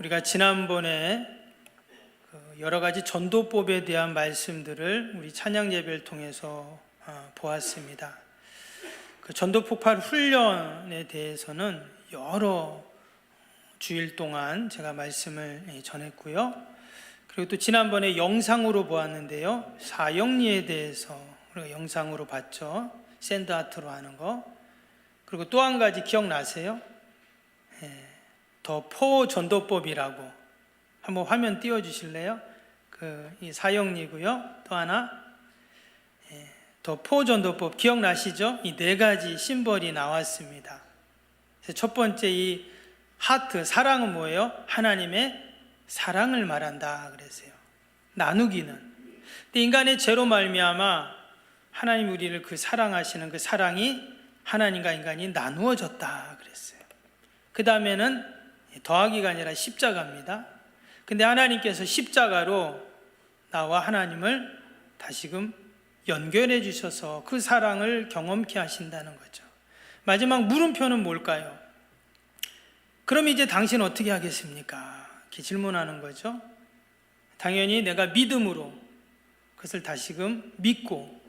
우리가 지난번에 그 여러 가지 전도법에 대한 말씀들을 우리 찬양 예배를 통해서 아, 보았습니다. 그 전도 폭발 훈련에 대해서는 여러 주일 동안 제가 말씀을 예, 전했고요. 그리고 또 지난번에 영상으로 보았는데요. 사형리에 대해서 우리가 영상으로 봤죠. 샌드아트로 하는 거. 그리고 또 한 가지 기억나세요? 더 포 전도법이라고 한번 화면 띄워 주실래요? 그 이 사형리고요. 또 하나 예, 더 포 전도법 기억나시죠? 이 네 가지 심벌이 나왔습니다. 첫 번째 이 하트 사랑은 뭐예요? 하나님의 사랑을 말한다 그랬어요. 나누기는. 근데 인간의 죄로 말미암아 하나님 우리를 그 사랑하시는 그 사랑이 하나님과 인간이 나누어졌다 그랬어요. 그 다음에는 더하기가 아니라 십자가입니다. 근데 하나님께서 십자가로 나와 하나님을 다시금 연결해 주셔서 그 사랑을 경험케 하신다는 거죠. 마지막 물음표는 뭘까요? 그럼 이제 당신 어떻게 하겠습니까? 이렇게 질문하는 거죠. 당연히 내가 믿음으로 그것을 다시금 믿고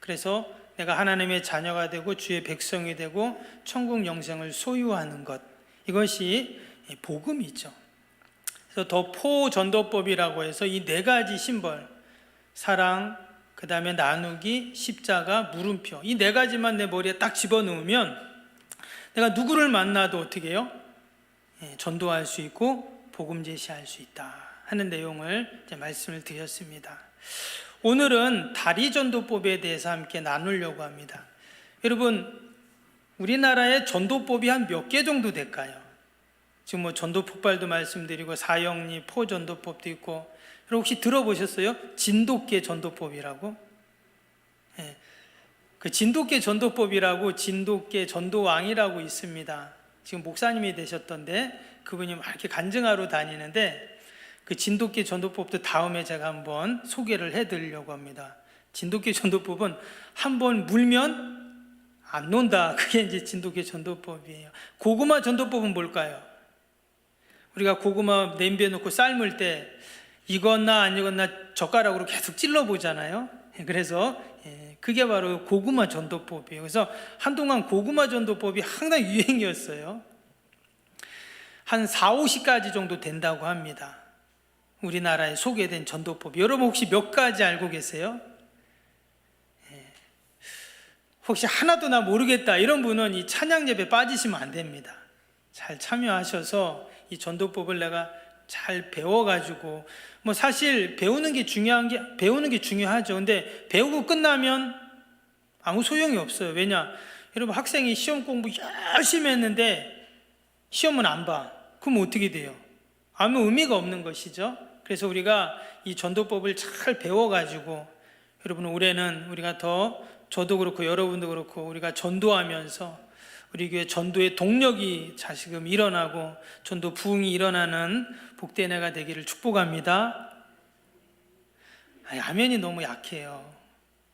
그래서 내가 하나님의 자녀가 되고 주의 백성이 되고 천국 영생을 소유하는 것 이것이 복음이죠. 그래서 더 포 전도법이라고 해서 이 네 가지 심벌 사랑 그 다음에 나누기 십자가 물음표 이 네 가지만 내 머리에 딱 집어넣으면 내가 누구를 만나도 어떻게 해요? 예, 전도할 수 있고 복음 제시할 수 있다 하는 내용을 말씀을 드렸습니다. 오늘은 다리 전도법에 대해서 함께 나누려고 합니다. 여러분 우리나라의 전도법이 한 몇 개 정도 될까요? 지금 뭐 전도 폭발도 말씀드리고 사형리 포 전도법도 있고 여러분 혹시 들어보셨어요? 진돗개 전도법이라고? 예. 그 진돗개 전도법이라고 진돗개 전도왕이라고 있습니다. 지금 목사님이 되셨던데 그분이 막 이렇게 간증하러 다니는데 그 진돗개 전도법도 다음에 제가 한번 소개를 해드리려고 합니다. 진돗개 전도법은 한 번 물면 안 논다. 그게 이제 진돗개 전도법이에요. 고구마 전도법은 뭘까요? 우리가 고구마 냄비에 넣고 삶을 때 익었나 안 익었나 젓가락으로 계속 찔러 보잖아요. 그래서 예, 그게 바로 고구마 전도법이에요. 그래서 한동안 고구마 전도법이 항상 유행이었어요. 한 4, 50가지 정도 된다고 합니다. 우리나라에 소개된 전도법. 여러분 혹시 몇 가지 알고 계세요? 예. 혹시 하나도 나 모르겠다 이런 분은 이 찬양 예배 빠지시면 안 됩니다. 잘 참여하셔서 이 전도법을 내가 잘 배워가지고 뭐 사실 배우는 게 중요한 게 배우는 게 중요하죠. 근데 배우고 끝나면 아무 소용이 없어요. 왜냐? 여러분 학생이 시험 공부 열심히 했는데 시험은 안 봐. 그럼 어떻게 돼요? 아무 의미가 없는 것이죠. 그래서 우리가 이 전도법을 잘 배워가지고 여러분 올해는 우리가 더 저도 그렇고 여러분도 그렇고 우리가 전도하면서 우리 교회 전도의 동력이 자식금 일어나고 전도 부흥이 일어나는 복된 해가 되기를 축복합니다. 아니, 아멘이 너무 약해요.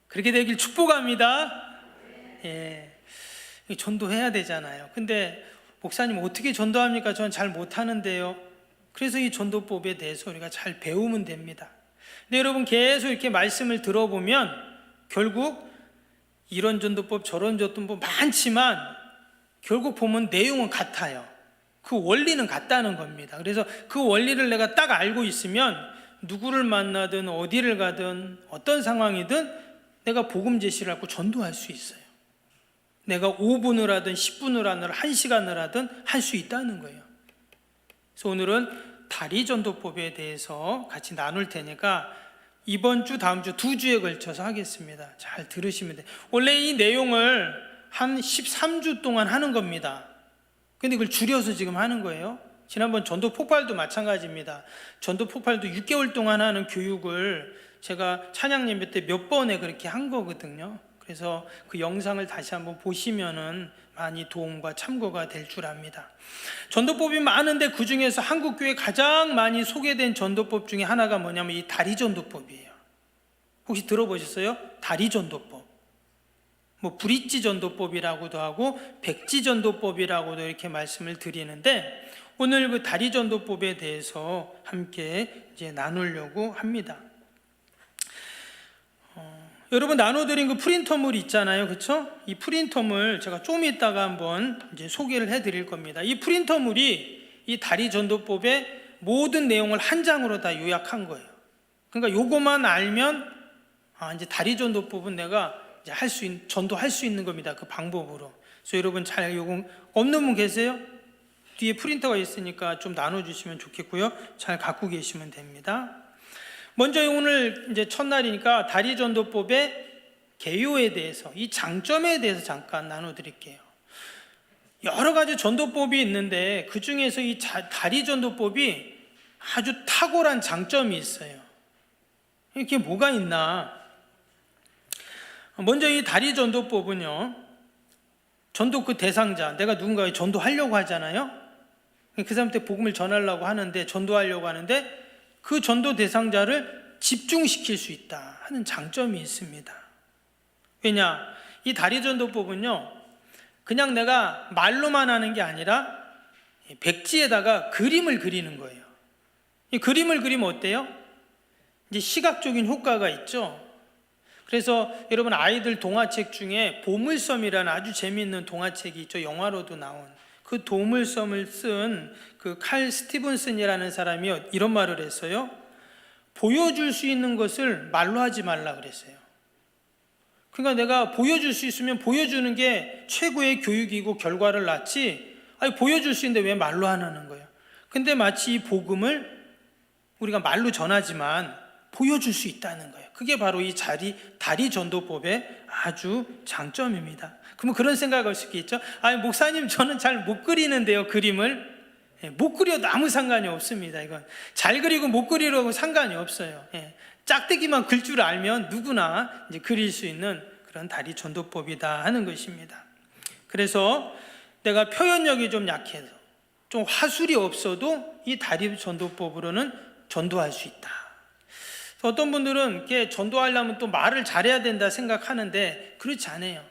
그렇게 되길 축복합니다. 예. 전도해야 되잖아요. 근데 목사님 어떻게 전도합니까? 저는 잘 못하는데요. 그래서 이 전도법에 대해서 우리가 잘 배우면 됩니다. 근데 여러분 계속 이렇게 말씀을 들어보면 결국 이런 전도법 저런 전도법 많지만 결국 보면 내용은 같아요. 그 원리는 같다는 겁니다. 그래서 그 원리를 내가 딱 알고 있으면 누구를 만나든 어디를 가든 어떤 상황이든 내가 복음 제시를 하고 전도할 수 있어요. 내가 5분을 하든 10분을 하든 1시간을 하든 할 수 있다는 거예요. 그래서 오늘은 다리 전도법에 대해서 같이 나눌 테니까 이번 주 다음 주 두 주에 걸쳐서 하겠습니다. 잘 들으시면 돼요. 원래 이 내용을 한 13주 동안 하는 겁니다. 근데 그걸 줄여서 지금 하는 거예요. 지난번 전도 폭발도 마찬가지입니다. 전도 폭발도 6개월 동안 하는 교육을 제가 찬양 예배 때 몇 번에 그렇게 한 거거든요. 그래서 그 영상을 다시 한번 보시면은 많이 도움과 참고가 될 줄 압니다. 전도법이 많은데 그 중에서 한국 교회 가장 많이 소개된 전도법 중에 하나가 뭐냐면 이 다리 전도법이에요. 혹시 들어보셨어요? 다리 전도법. 뭐 브릿지 전도법이라고도 하고 백지 전도법이라고도 이렇게 말씀을 드리는데 오늘 그 다리 전도법에 대해서 함께 이제 나누려고 합니다. 어, 여러분 나눠드린 그 프린터물 있잖아요, 그렇죠? 이 프린터물 제가 좀 이따가 한번 이제 소개를 해드릴 겁니다. 이 프린터물이 이 다리 전도법의 모든 내용을 한 장으로 다 요약한 거예요. 그러니까 요거만 알면 아, 이제 다리 전도법은 내가 할 수 있, 전도할 수 있는 겁니다. 그 방법으로. 그래서 여러분 잘 요거 없는 분 계세요? 뒤에 프린터가 있으니까 좀 나눠 주시면 좋겠고요. 잘 갖고 계시면 됩니다. 먼저 오늘 이제 첫날이니까 다리 전도법의 개요에 대해서 이 장점에 대해서 잠깐 나눠 드릴게요. 여러 가지 전도법이 있는데 그 중에서 이 자- 다리 전도법이 아주 탁월한 장점이 있어요. 이게 뭐가 있나? 먼저 이 다리 전도법은요. 전도 그 대상자, 내가 누군가에 전도하려고 하잖아요. 그 사람한테 복음을 전하려고 하는데 전도하려고 하는데 그 전도 대상자를 집중시킬 수 있다 하는 장점이 있습니다. 왜냐? 이 다리 전도법은요. 그냥 내가 말로만 하는 게 아니라 백지에다가 그림을 그리는 거예요. 이 그림을 그리면 어때요? 이제 시각적인 효과가 있죠. 그래서 여러분 아이들 동화책 중에 보물섬이라는 아주 재미있는 동화책이 있죠. 영화로도 나온 그 보물섬을 쓴 그 칼 스티븐슨이라는 사람이 이런 말을 했어요. 보여줄 수 있는 것을 말로 하지 말라 그랬어요. 그러니까 내가 보여줄 수 있으면 보여주는 게 최고의 교육이고 결과를 낳지. 아니 보여줄 수 있는데 왜 말로 안 하는 거예요? 근데 마치 이 복음을 우리가 말로 전하지만 보여줄 수 있다는 거예요. 그게 바로 이 자리 다리 전도법의 아주 장점입니다. 그러면 그런 생각할 수 있겠죠? 아니 목사님 저는 잘 못 그리는데요 그림을 예, 못 그려도 아무 상관이 없습니다. 이건 잘 그리고 못 그리려고 상관이 없어요. 예, 짝대기만 글 줄 알면 누구나 이제 그릴 수 있는 그런 다리 전도법이다 하는 것입니다. 그래서 내가 표현력이 좀 약해서 좀 화술이 없어도 이 다리 전도법으로는 전도할 수 있다. 어떤 분들은 이게 전도하려면 또 말을 잘해야 된다 생각하는데 그렇지 않아요.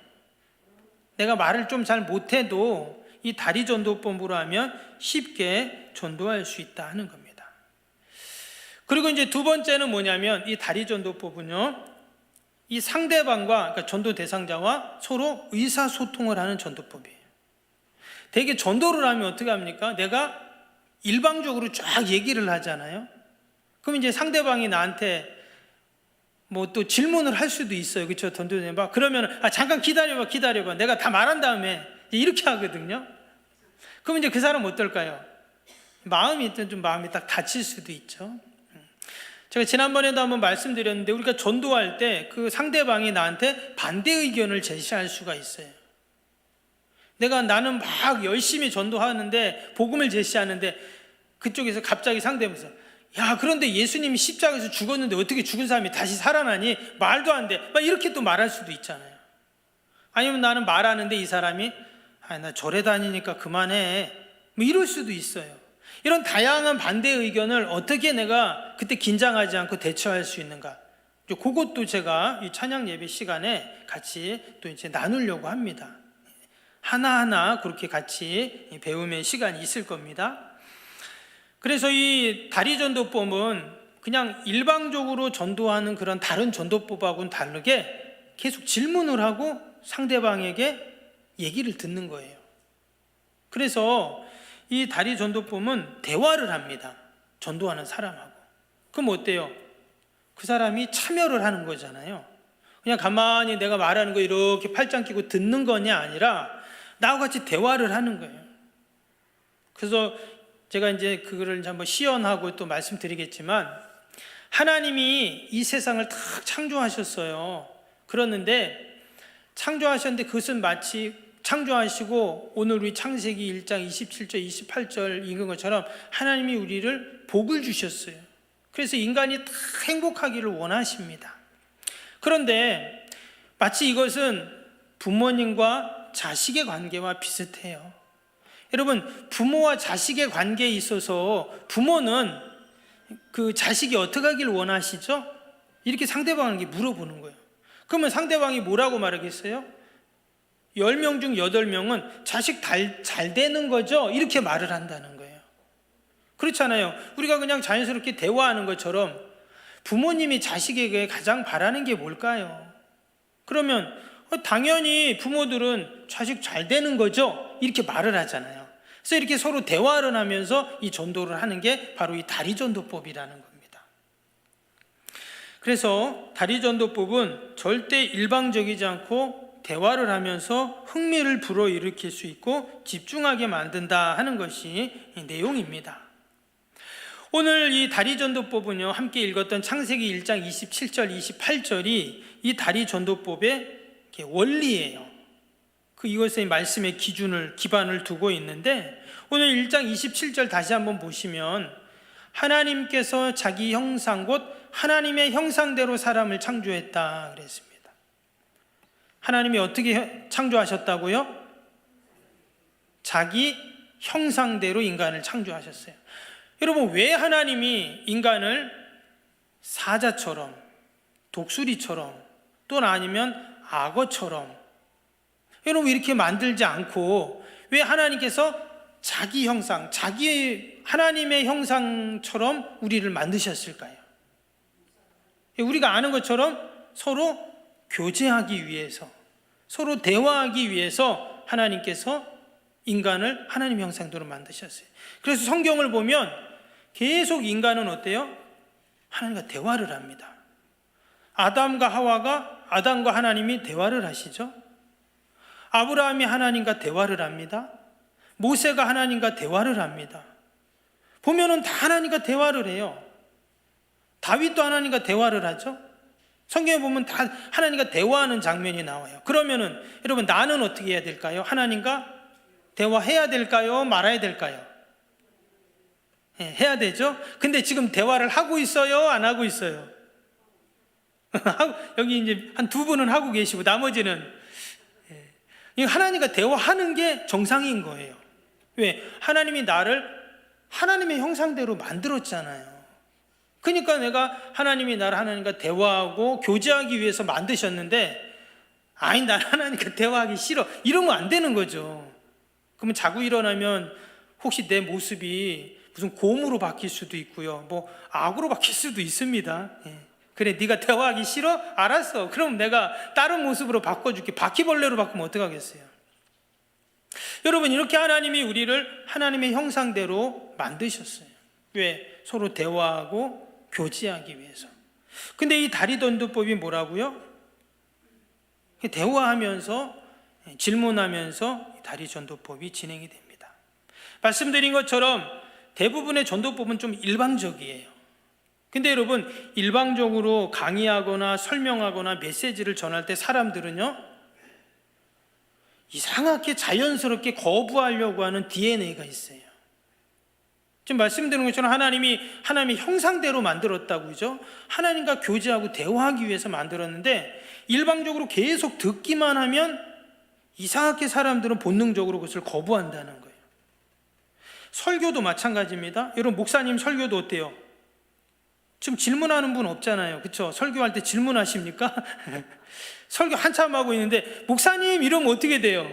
내가 말을 좀 잘 못해도 이 다리 전도법으로 하면 쉽게 전도할 수 있다 하는 겁니다. 그리고 이제 두 번째는 뭐냐면 이 다리 전도법은요, 이 상대방과 그러니까 전도 대상자와 서로 의사소통을 하는 전도법이에요. 되게 전도를 하면 어떻게 합니까? 내가 일방적으로 쫙 얘기를 하잖아요. 그럼 이제 상대방이 나한테 뭐 또 질문을 할 수도 있어요. 그렇죠? 던져내봐. 그러면 아 잠깐 기다려봐, 기다려봐. 내가 다 말한 다음에 이렇게 하거든요. 그럼 이제 그 사람 어떨까요? 마음이 일단 좀 마음이 딱 다칠 수도 있죠. 제가 지난번에도 한번 말씀드렸는데 우리가 전도할 때 그 상대방이 나한테 반대 의견을 제시할 수가 있어요. 내가 나는 막 열심히 전도하는데 복음을 제시하는데 그쪽에서 갑자기 상대면서 야 그런데 예수님이 십자가에서 죽었는데 어떻게 죽은 사람이 다시 살아나니 말도 안 돼. 막 이렇게 또 말할 수도 있잖아요. 아니면 나는 말하는데 이 사람이 아 나 절에 다니니까 그만해. 뭐 이럴 수도 있어요. 이런 다양한 반대 의견을 어떻게 내가 그때 긴장하지 않고 대처할 수 있는가? 그것도 제가 이 찬양 예배 시간에 같이 또 이제 나누려고 합니다. 하나하나 그렇게 같이 배움의 시간이 있을 겁니다. 그래서 이 다리 전도법은 그냥 일방적으로 전도하는 그런 다른 전도법하고는 다르게 계속 질문을 하고 상대방에게 얘기를 듣는 거예요. 그래서 이 다리 전도법은 대화를 합니다. 전도하는 사람하고. 그럼 어때요? 그 사람이 참여를 하는 거잖아요. 그냥 가만히 내가 말하는 거 이렇게 팔짱 끼고 듣는 거냐 아니라 나와 같이 대화를 하는 거예요. 그래서 제가 이제 그거를 이제 한번 시연하고 또 말씀드리겠지만 하나님이 이 세상을 탁 창조하셨어요. 그러는데 창조하셨는데 그것은 마치 창조하시고 오늘 우리 창세기 1장 27절 28절 읽은 것처럼 하나님이 우리를 복을 주셨어요. 그래서 인간이 다 행복하기를 원하십니다. 그런데 마치 이것은 부모님과 자식의 관계와 비슷해요. 여러분, 부모와 자식의 관계에 있어서 부모는 그 자식이 어떻게 하길 원하시죠? 이렇게 상대방에게 물어보는 거예요. 그러면 상대방이 뭐라고 말하겠어요? 10명 중 8명은 자식 달- 잘 되는 거죠? 이렇게 말을 한다는 거예요. 그렇잖아요. 우리가 그냥 자연스럽게 대화하는 것처럼 부모님이 자식에게 가장 바라는 게 뭘까요? 그러면 어, 당연히 부모들은 자식 잘 되는 거죠? 이렇게 말을 하잖아요. 그래서 이렇게 서로 대화를 하면서 이 전도를 하는 게 바로 이 다리 전도법이라는 겁니다. 그래서 다리 전도법은 절대 일방적이지 않고 대화를 하면서 흥미를 불어일으킬 수 있고 집중하게 만든다 하는 것이 이 내용입니다. 오늘 이 다리 전도법은요, 함께 읽었던 창세기 1장 27절, 28절이 이 다리 전도법의 이렇게 원리예요. 그 이것의 말씀의 기준을, 기반을 두고 있는데, 오늘 1장 27절 다시 한번 보시면, 하나님께서 자기 형상, 곧 하나님의 형상대로 사람을 창조했다 그랬습니다. 하나님이 어떻게 창조하셨다고요? 자기 형상대로 인간을 창조하셨어요. 여러분, 왜 하나님이 인간을 사자처럼, 독수리처럼, 또는 아니면 악어처럼, 여러분, 이렇게 만들지 않고, 왜 하나님께서 자기 형상, 자기 하나님의 형상처럼 우리를 만드셨을까요? 우리가 아는 것처럼 서로 교제하기 위해서, 서로 대화하기 위해서 하나님께서 인간을 하나님 형상대로 만드셨어요. 그래서 성경을 보면 계속 인간은 어때요? 하나님과 대화를 합니다. 아담과 하와가 아담과 하나님이 대화를 하시죠. 아브라함이 하나님과 대화를 합니다. 모세가 하나님과 대화를 합니다. 보면은 다 하나님과 대화를 해요. 다윗도 하나님과 대화를 하죠. 성경에 보면 다 하나님과 대화하는 장면이 나와요. 그러면은 여러분 나는 어떻게 해야 될까요? 하나님과 대화해야 될까요? 말아야 될까요? 예, 해야 되죠. 근데 지금 대화를 하고 있어요? 안 하고 있어요? 여기 이제 한 두 분은 하고 계시고 나머지는 예, 하나님과 대화하는 게 정상인 거예요. 왜? 하나님이 나를 하나님의 형상대로 만들었잖아요. 그러니까 내가 하나님이 나를 하나님과 대화하고 교제하기 위해서 만드셨는데 아니 난 하나님과 대화하기 싫어 이러면 안 되는 거죠. 그러면 자고 일어나면 혹시 내 모습이 무슨 곰으로 바뀔 수도 있고요. 뭐 악으로 바뀔 수도 있습니다. 예. 그래 네가 대화하기 싫어? 알았어. 그럼 내가 다른 모습으로 바꿔줄게. 바퀴벌레로 바꾸면 어떡하겠어요? 여러분 이렇게 하나님이 우리를 하나님의 형상대로 만드셨어요. 왜? 서로 대화하고 교제하기 위해서. 근데 이 다리던도법이 뭐라고요? 대화하면서 질문하면서 다리 전도법이 진행이 됩니다. 말씀드린 것처럼 대부분의 전도법은 좀 일방적이에요. 근데 여러분, 일방적으로 강의하거나 설명하거나 메시지를 전할 때 사람들은요, 이상하게 자연스럽게 거부하려고 하는 DNA가 있어요. 지금 말씀드린 것처럼 하나님이 하나님의 형상대로 만들었다고 그죠? 하나님과 교제하고 대화하기 위해서 만들었는데 일방적으로 계속 듣기만 하면 이상하게 사람들은 본능적으로 그것을 거부한다는 거예요. 설교도 마찬가지입니다. 여러분 목사님 설교도 어때요? 지금 질문하는 분 없잖아요. 그렇죠? 설교할 때 질문하십니까? 설교 한참 하고 있는데 목사님 이러면 어떻게 돼요?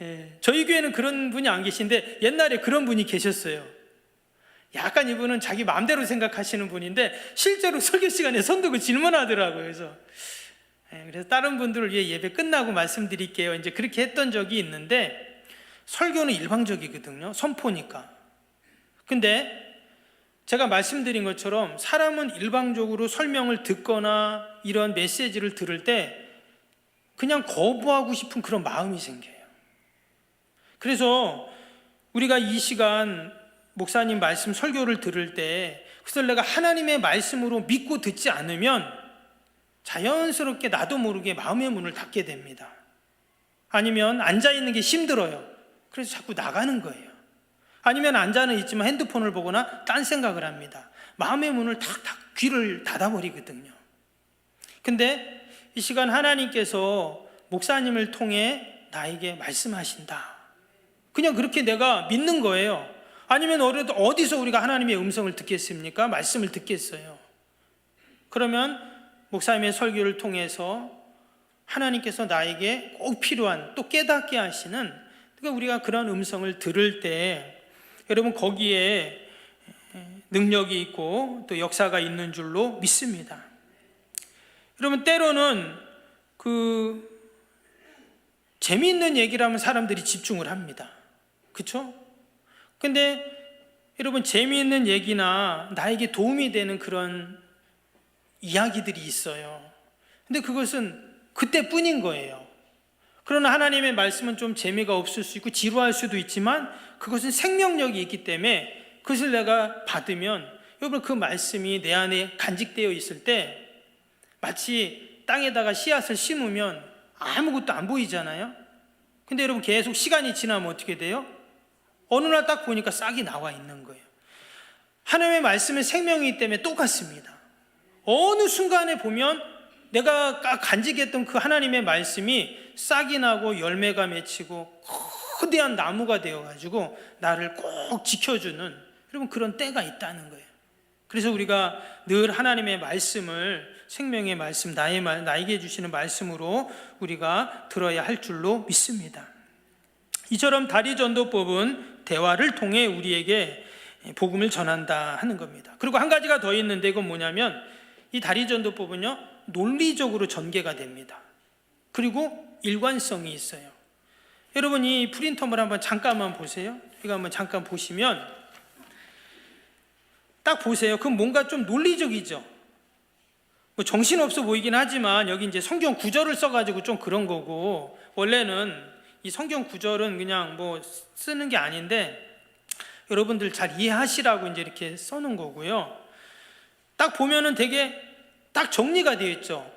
예, 저희 교회는 그런 분이 안 계신데 옛날에 그런 분이 계셨어요. 약간 이분은 자기 마음대로 생각하시는 분인데 실제로 설교 시간에 선두고 질문하더라고요. 그래서 예, 그래서 다른 분들을 위해 예배 끝나고 말씀드릴게요. 이제 그렇게 했던 적이 있는데 설교는 일방적이거든요. 선포니까. 근데 제가 말씀드린 것처럼 사람은 일방적으로 설명을 듣거나 이런 메시지를 들을 때 그냥 거부하고 싶은 그런 마음이 생겨요. 그래서 우리가 이 시간 목사님 말씀 설교를 들을 때 그것을 내가 하나님의 말씀으로 믿고 듣지 않으면 자연스럽게 나도 모르게 마음의 문을 닫게 됩니다. 아니면 앉아 있는 게 힘들어요. 그래서 자꾸 나가는 거예요. 아니면 앉아는 있지만 핸드폰을 보거나 딴 생각을 합니다. 마음의 문을 탁탁 귀를 닫아버리거든요. 근데 이 시간 하나님께서 목사님을 통해 나에게 말씀하신다. 그냥 그렇게 내가 믿는 거예요. 아니면 어디서 우리가 하나님의 음성을 듣겠습니까? 말씀을 듣겠어요. 그러면 목사님의 설교를 통해서 하나님께서 나에게 꼭 필요한 또 깨닫게 하시는 그러니까 우리가 그런 음성을 들을 때 여러분 거기에 능력이 있고 또 역사가 있는 줄로 믿습니다. 여러분 때로는 그 재미있는 얘기를 하면 사람들이 집중을 합니다. 그렇죠? 근데 여러분 재미있는 얘기나 나에게 도움이 되는 그런 이야기들이 있어요. 근데 그것은 그때뿐인 거예요. 그러나 하나님의 말씀은 좀 재미가 없을 수 있고 지루할 수도 있지만 그것은 생명력이 있기 때문에 그것을 내가 받으면 여러분 그 말씀이 내 안에 간직되어 있을 때 마치 땅에다가 씨앗을 심으면 아무것도 안 보이잖아요. 근데 여러분 계속 시간이 지나면 어떻게 돼요? 어느 날 딱 보니까 싹이 나와 있는 거예요. 하나님의 말씀은 생명이기 때문에 똑같습니다. 어느 순간에 보면 내가 간직했던 그 하나님의 말씀이 싹이 나고 열매가 맺히고 거대한 나무가 되어가지고 나를 꼭 지켜주는 여러분 그런 때가 있다는 거예요. 그래서 우리가 늘 하나님의 말씀을 생명의 말씀, 나의 말, 나에게 주시는 말씀으로 우리가 들어야 할 줄로 믿습니다. 이처럼 다리 전도법은 대화를 통해 우리에게 복음을 전한다 하는 겁니다. 그리고 한 가지가 더 있는데 이건 뭐냐면 이 다리 전도법은요 논리적으로 전개가 됩니다. 그리고 일관성이 있어요. 여러분 이 프린터물 한번 잠깐만 보세요. 이거 한번 잠깐 보시면 딱 보세요. 그럼 뭔가 좀 논리적이죠. 뭐 정신없어 보이긴 하지만 여기 이제 성경 구절을 써가지고 좀 그런 거고 원래는 이 성경 구절은 그냥 뭐 쓰는 게 아닌데 여러분들 잘 이해하시라고 이제 이렇게 써놓은 거고요. 딱 보면은 되게 딱 정리가 되어 있죠.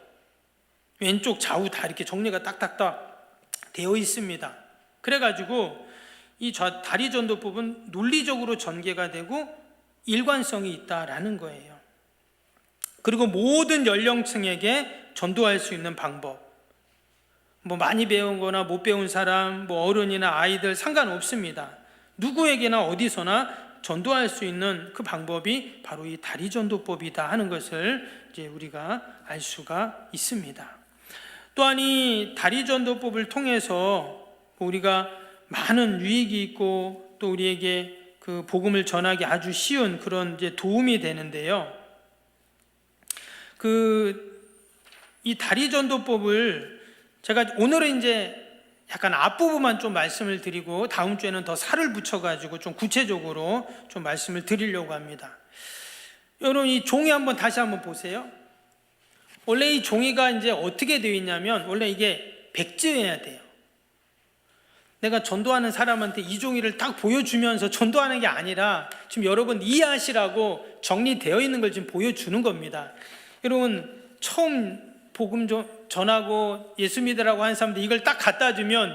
왼쪽 좌우 다 이렇게 정리가 딱딱딱 되어 있습니다. 그래가지고 이 다리 전도법은 논리적으로 전개가 되고 일관성이 있다라는 거예요. 그리고 모든 연령층에게 전도할 수 있는 방법. 뭐 많이 배운 거나 못 배운 사람, 뭐 어른이나 아이들 상관없습니다. 누구에게나 어디서나 전도할 수 있는 그 방법이 바로 이 다리 전도법이다 하는 것을 이제 우리가 알 수가 있습니다. 또한 이 다리 전도법을 통해서 우리가 많은 유익이 있고 또 우리에게 그 복음을 전하기 아주 쉬운 그런 이제 도움이 되는데요. 그 이 다리 전도법을 제가 오늘은 이제 약간 앞부분만 좀 말씀을 드리고 다음 주에는 더 살을 붙여 가지고 좀 구체적으로 좀 말씀을 드리려고 합니다. 여러분 이 종이 한번 다시 한번 보세요. 원래 이 종이가 이제 어떻게 되어 있냐면 원래 이게 백지여야 돼요. 내가 전도하는 사람한테 이 종이를 딱 보여주면서 전도하는 게 아니라 지금 여러분 이해하시라고 정리되어 있는 걸 지금 보여주는 겁니다. 여러분 처음 복음 전하고 예수 믿으라고 하는 사람들 이걸 딱 갖다 주면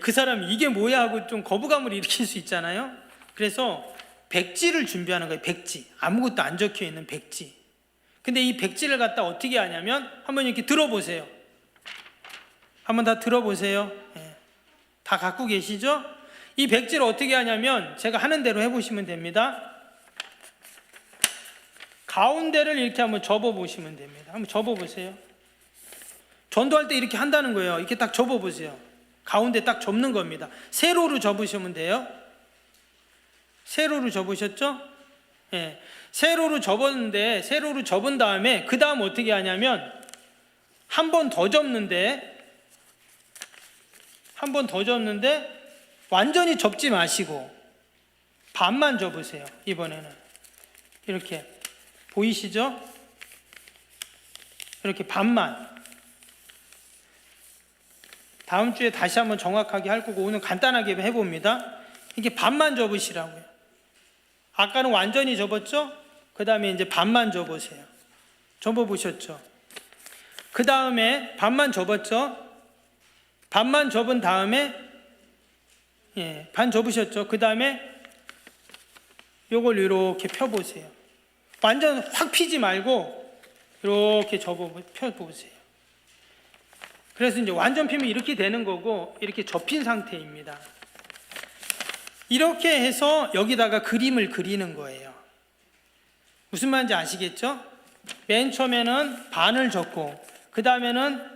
그 사람이 이게 뭐야 하고 좀 거부감을 일으킬 수 있잖아요. 그래서 백지를 준비하는 거예요. 백지. 아무것도 안 적혀 있는 백지. 근데 이 백지를 갖다 어떻게 하냐면 한번 이렇게 들어보세요. 한번 다 들어보세요. 예. 다 갖고 계시죠? 이 백지를 어떻게 하냐면 제가 하는 대로 해보시면 됩니다. 가운데를 이렇게 한번 접어 보시면 됩니다. 한번 접어 보세요. 전도할 때 이렇게 한다는 거예요. 이렇게 딱 접어 보세요. 가운데 딱 접는 겁니다. 세로로 접으시면 돼요. 세로로 접으셨죠? 예. 세로로 접었는데 세로로 접은 다음에 그 다음 어떻게 하냐면 한 번 더 접는데 한 번 더 접는데 완전히 접지 마시고 반만 접으세요. 이번에는 이렇게 보이시죠? 이렇게 반만 다음 주에 다시 한번 정확하게 할 거고 오늘 간단하게 해봅니다. 이게 반만 접으시라고요. 아까는 완전히 접었죠? 그 다음에 이제 반만 접으세요. 접어보셨죠? 그 다음에 반만 접었죠? 반만 접은 다음에 예, 반 접으셨죠? 그 다음에 요걸 이렇게 펴보세요. 완전 확 피지 말고 이렇게 접어 펴보세요. 그래서 이제 완전 피면 이렇게 되는 거고 이렇게 접힌 상태입니다. 이렇게 해서 여기다가 그림을 그리는 거예요. 무슨 말인지 아시겠죠? 맨 처음에는 반을 접고 그 다음에는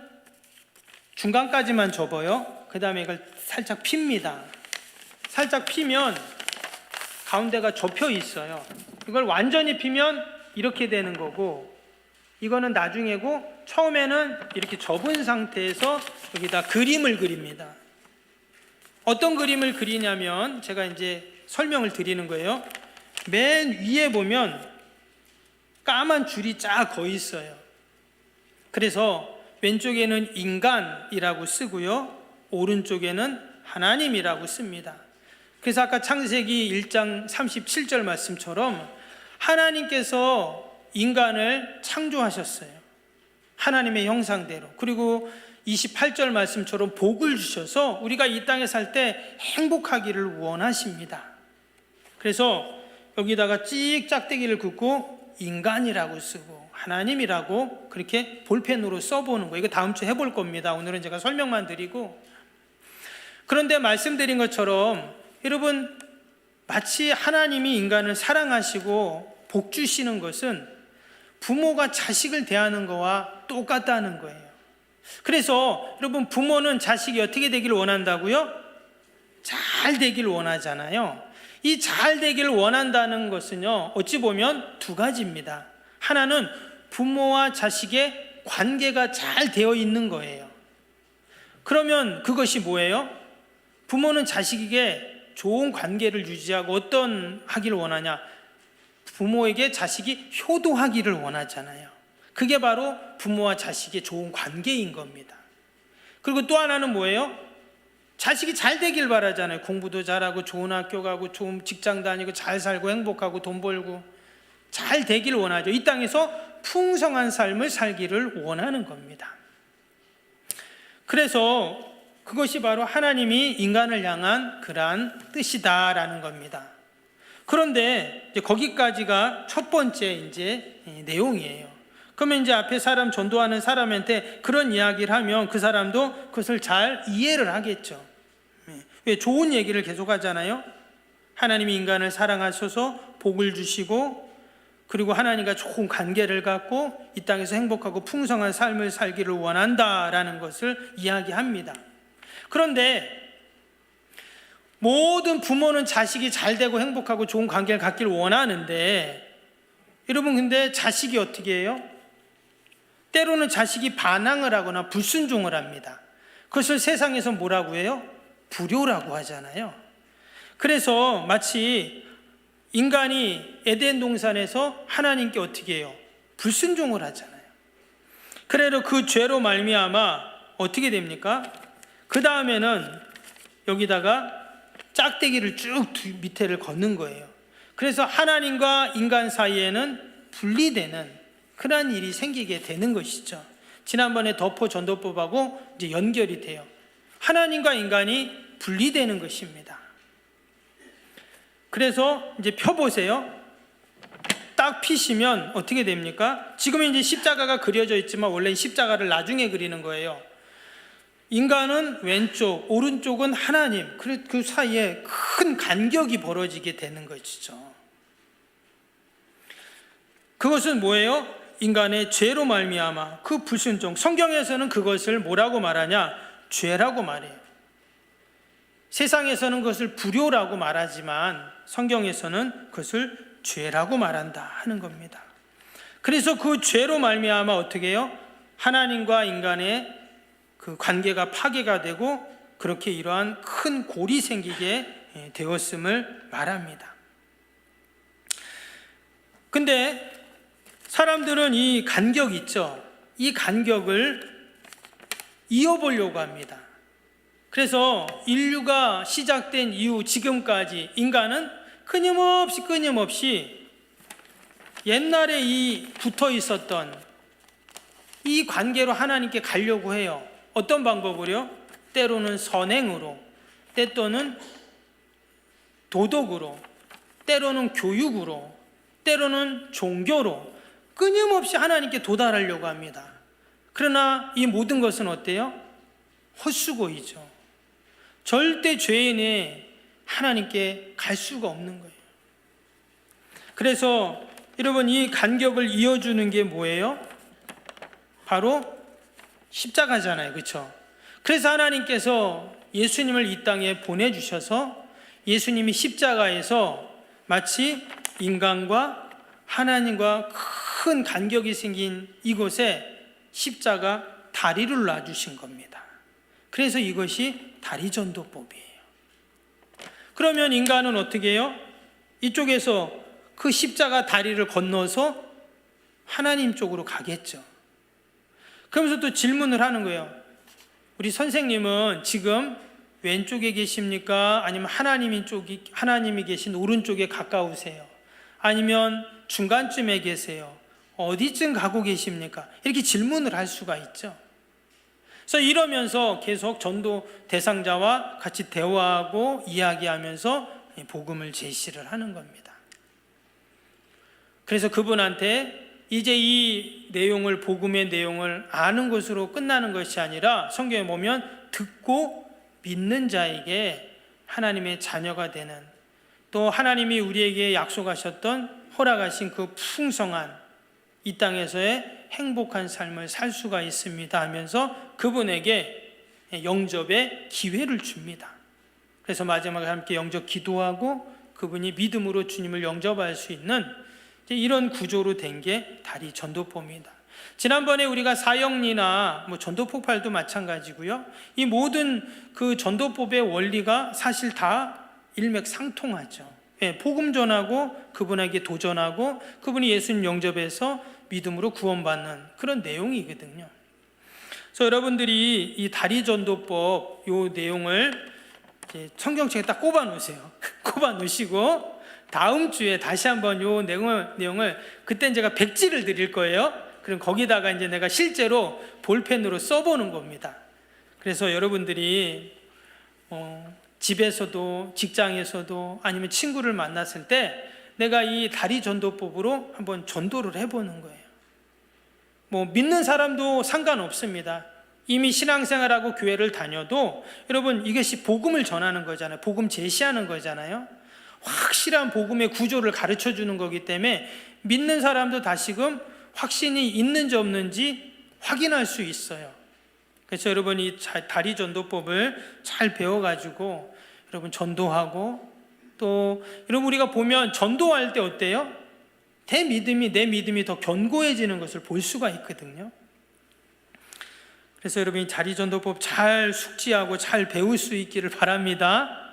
중간까지만 접어요. 그 다음에 이걸 살짝 핍니다. 살짝 피면 가운데가 접혀 있어요. 이걸 완전히 피면 이렇게 되는 거고 이거는 나중에고 처음에는 이렇게 접은 상태에서 여기다 그림을 그립니다. 어떤 그림을 그리냐면 제가 이제 설명을 드리는 거예요. 맨 위에 보면 까만 줄이 쫙 거 있어요. 그래서 왼쪽에는 인간이라고 쓰고요. 오른쪽에는 하나님이라고 씁니다. 그래서 아까 창세기 1장 37절 말씀처럼 하나님께서 인간을 창조하셨어요. 하나님의 형상대로. 그리고 28절 말씀처럼 복을 주셔서 우리가 이 땅에 살 때 행복하기를 원하십니다. 그래서 여기다가 찍 짝대기를 긋고 인간이라고 쓰고 하나님이라고 그렇게 볼펜으로 써보는 거예요. 이거 다음 주에 해볼 겁니다. 오늘은 제가 설명만 드리고 그런데 말씀드린 것처럼 여러분 마치 하나님이 인간을 사랑하시고 복 주시는 것은 부모가 자식을 대하는 거와 똑같다는 거예요. 그래서 여러분 부모는 자식이 어떻게 되기를 원한다고요? 잘 되기를 원하잖아요. 이 잘 되기를 원한다는 것은요, 어찌 보면 두 가지입니다. 하나는 부모와 자식의 관계가 잘 되어 있는 거예요. 그러면 그것이 뭐예요? 부모는 자식에게 좋은 관계를 유지하고 어떤 하기를 원하냐? 부모에게 자식이 효도하기를 원하잖아요. 그게 바로 부모와 자식의 좋은 관계인 겁니다. 그리고 또 하나는 뭐예요? 자식이 잘 되길 바라잖아요. 공부도 잘하고 좋은 학교 가고 좋은 직장 다니고 잘 살고 행복하고 돈 벌고 잘 되길 원하죠. 이 땅에서 풍성한 삶을 살기를 원하는 겁니다. 그래서 그것이 바로 하나님이 인간을 향한 그러한 뜻이다라는 겁니다. 그런데 거기까지가 첫 번째 이제 내용이에요. 그러면 이제 앞에 사람 전도하는 사람한테 그런 이야기를 하면 그 사람도 그것을 잘 이해를 하겠죠. 왜 좋은 얘기를 계속 하잖아요. 하나님이 인간을 사랑하셔서 복을 주시고 그리고 하나님과 좋은 관계를 갖고 이 땅에서 행복하고 풍성한 삶을 살기를 원한다라는 것을 이야기합니다. 그런데 모든 부모는 자식이 잘 되고 행복하고 좋은 관계를 갖기를 원하는데 여러분 근데 자식이 어떻게 해요? 때로는 자식이 반항을 하거나 불순종을 합니다. 그것을 세상에서 뭐라고 해요? 불효라고 하잖아요. 그래서 마치 인간이 에덴 동산에서 하나님께 어떻게 해요? 불순종을 하잖아요. 그래도 그 죄로 말미암아 어떻게 됩니까? 그 다음에는 여기다가 짝대기를 쭉 밑에를 걷는 거예요. 그래서 하나님과 인간 사이에는 분리되는 그러한 일이 생기게 되는 것이죠. 지난번에 덮어 전도법하고 이제 연결이 돼요. 하나님과 인간이 분리되는 것입니다. 그래서 이제 펴보세요. 딱 피시면 어떻게 됩니까? 지금 이제 십자가가 그려져 있지만 원래 십자가를 나중에 그리는 거예요. 인간은 왼쪽, 오른쪽은 하나님. 그 사이에 큰 간격이 벌어지게 되는 것이죠. 그것은 뭐예요? 인간의 죄로 말미암아 그 불순종. 성경에서는 그것을 뭐라고 말하냐? 죄라고 말해요. 세상에서는 그것을 불효라고 말하지만 성경에서는 그것을 죄라고 말한다 하는 겁니다. 그래서 그 죄로 말미암아 어떻게 해요? 하나님과 인간의 그 관계가 파괴가 되고 그렇게 이러한 큰 골이 생기게 되었음을 말합니다. 근데 사람들은 이 간격 있죠. 이 간격을 이어보려고 합니다. 그래서 인류가 시작된 이후 지금까지 인간은 끊임없이 끊임없이 옛날에 이 붙어 있었던 이 관계로 하나님께 가려고 해요. 어떤 방법으로요? 때로는 선행으로, 때또는 도덕으로, 때로는 교육으로, 때로는 종교로 끊임없이 하나님께 도달하려고 합니다. 그러나 이 모든 것은 어때요? 헛수고이죠. 절대 죄인이 하나님께 갈 수가 없는 거예요. 그래서 여러분 이 간격을 이어주는 게 뭐예요? 바로 십자가잖아요. 그렇죠? 그래서 하나님께서 예수님을 이 땅에 보내 주셔서 예수님이 십자가에서 마치 인간과 하나님과 큰 간격이 생긴 이곳에 십자가 다리를 놔주신 겁니다. 그래서 이것이 다리전도법이에요. 그러면 인간은 어떻게 해요? 이쪽에서 그 십자가 다리를 건너서 하나님 쪽으로 가겠죠. 그러면서 또 질문을 하는 거예요. 우리 선생님은 지금 왼쪽에 계십니까? 아니면 하나님이 쪽이 하나님이 계신 오른쪽에 가까우세요? 아니면 중간쯤에 계세요? 어디쯤 가고 계십니까? 이렇게 질문을 할 수가 있죠. 그래서 이러면서 계속 전도 대상자와 같이 대화하고 이야기하면서 복음을 제시를 하는 겁니다. 그래서 그분한테 이제 이 내용을 복음의 내용을 아는 것으로 끝나는 것이 아니라 성경에 보면 듣고 믿는 자에게 하나님의 자녀가 되는 또 하나님이 우리에게 약속하셨던 허락하신 그 풍성한 이 땅에서의 행복한 삶을 살 수가 있습니다 하면서 그분에게 영접의 기회를 줍니다. 그래서 마지막에 함께 영접 기도하고 그분이 믿음으로 주님을 영접할 수 있는 이런 구조로 된 게 다리 전도법입니다. 지난번에 우리가 사형리나 뭐 전도 폭발도 마찬가지고요. 이 모든 그 전도법의 원리가 사실 다 일맥상통하죠. 예, 복음 전하고 그분에게 도전하고 그분이 예수님 영접해서 믿음으로 구원받는 그런 내용이거든요. 그래서 여러분들이 이 다리 전도법 요 내용을 성경책에 딱 꼽아 놓으세요. 꼽아 놓으시고 다음 주에 다시 한번 요 내용을, 내용을 그때 제가 백지를 드릴 거예요. 그럼 거기다가 이제 내가 실제로 볼펜으로 써보는 겁니다. 그래서 여러분들이 어, 집에서도 직장에서도 아니면 친구를 만났을 때 내가 이 다리 전도법으로 한번 전도를 해보는 거예요. 뭐 믿는 사람도 상관없습니다. 이미 신앙생활하고 교회를 다녀도 여러분 이것이 복음을 전하는 거잖아요. 복음 제시하는 거잖아요. 확실한 복음의 구조를 가르쳐 주는 거기 때문에 믿는 사람도 다시금 확신이 있는지 없는지 확인할 수 있어요. 그래서 여러분 이 다리 전도법을 잘 배워가지고 여러분 전도하고 또 여러분 우리가 보면 전도할 때 어때요? 내 믿음이 내 믿음이 더 견고해지는 것을 볼 수가 있거든요. 그래서 여러분 이 자리 전도법 잘 숙지하고 잘 배울 수 있기를 바랍니다.